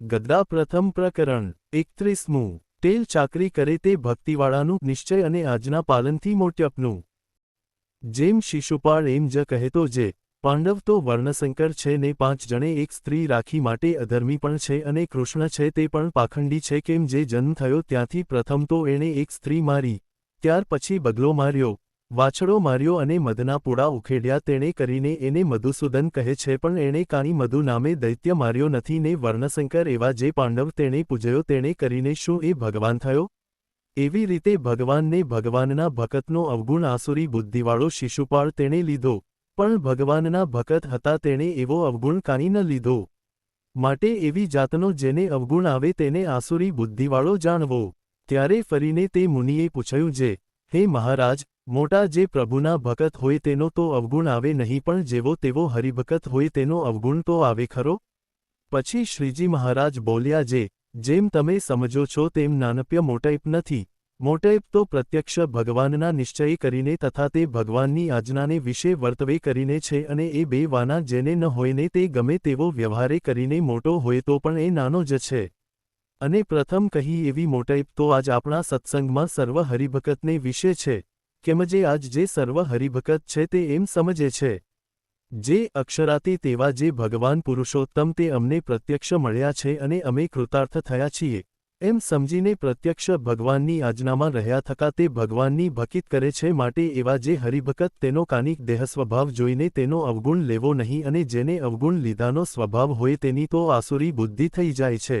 ગદ્દા પ્રથમ પ્રકરણ, એકત્રીસમું. તેલ ચાકરી કરે તે ભક્તિવાળાનું, નિશ્ચય અને આજના પાલનથી મોટ્યપનું. જેમ શિશુપાળ એમ જ કહેતો જે, પાંડવ તો વર્ણશંકર છે ને પાંચ જણે એક સ્ત્રી રાખી માટે અધર્મી પણ છે અને કૃષ્ણ છે તે પણ પાખંડી છે કેમ જે જન્મ થયો ત્યાંથી પ્રથમ તો એણે એક સ્ત્રી મારી, ત્યાર પછી બગલો માર્યો વાછડો માર્યો અને મધના પૂડા ઉખેડ્યા. તેણે કરીને એને મધુસૂદન કહે છે, પણ એણે કાણી મધુ નામે દૈત્ય માર્યો નથી ને વર્ણશંકર એવા જે પાંડવ તેણે પૂજ્યો, તેણે કરીને શું એ ભગવાન થયો? એવી રીતે ભગવાનને ભગવાનના ભકતનો અવગુણ આસુરી બુદ્ધિવાળો શિશુપાળ તેણે લીધો. પણ ભગવાનના ભકત હતા તેણે એવો અવગુણ કાણી ન લીધો. માટે એવી જાતનો જેને અવગુણ આવે તેને આસુરી બુદ્ધિવાળો જાણવો. ત્યારે ફરીને તે મુનિએ પૂછ્યું, જે હે મહારાજ, મોટા જે પ્રભુના ભકત હોય તેનો તો અવગુણ આવે નહીં પણ જેવો તેવો હરિભકત હોય તેનો અવગુણ તો આવે ખરો? પછી શ્રીજી મહારાજ બોલ્યા, જે, જેમ તમે સમજો છો તેમ નાનપ્ય મોટૈપ નથી. મોટૈપ તો પ્રત્યક્ષ ભગવાનના નિશ્ચય કરીને તથા તે ભગવાનની આજ્ઞાને વિશે વર્તવે કરીને છે અને એ બે વાના જેને ન હોયને તે ગમે તેવો વ્યવહારે કરીને મોટો હોય તો પણ એ નાનો જ છે. અને પ્રથમ કહી એવી મોટાઈપ તો આજ આપણા સત્સંગમાં સર્વ હરિભકતને વિશે છે. કેમ જે આજ જે સર્વ હરિભકત છે તે એમ સમજે છે. જે અક્ષરાતી તેવા જે ભગવાન પુરુષોત્તમ તે અમને પ્રત્યક્ષ મળ્યા છે અને અમે કૃતાર્થ થયા છીએ. એમ સમજીને પ્રત્યક્ષ ભગવાનની આજ્ઞામાં રહ્યા થકા તે ભગવાનની ભકિત કરે છે માટે એવા જે હરિભકત તેનો કાનિક દેહ સ્વભાવ જોઈને તેનો અવગુણ લેવો નહીં અને જેને અવગુણ લીધાનો સ્વભાવ હોય તેની તો આસુરી બુદ્ધિ થઈ જાય છે.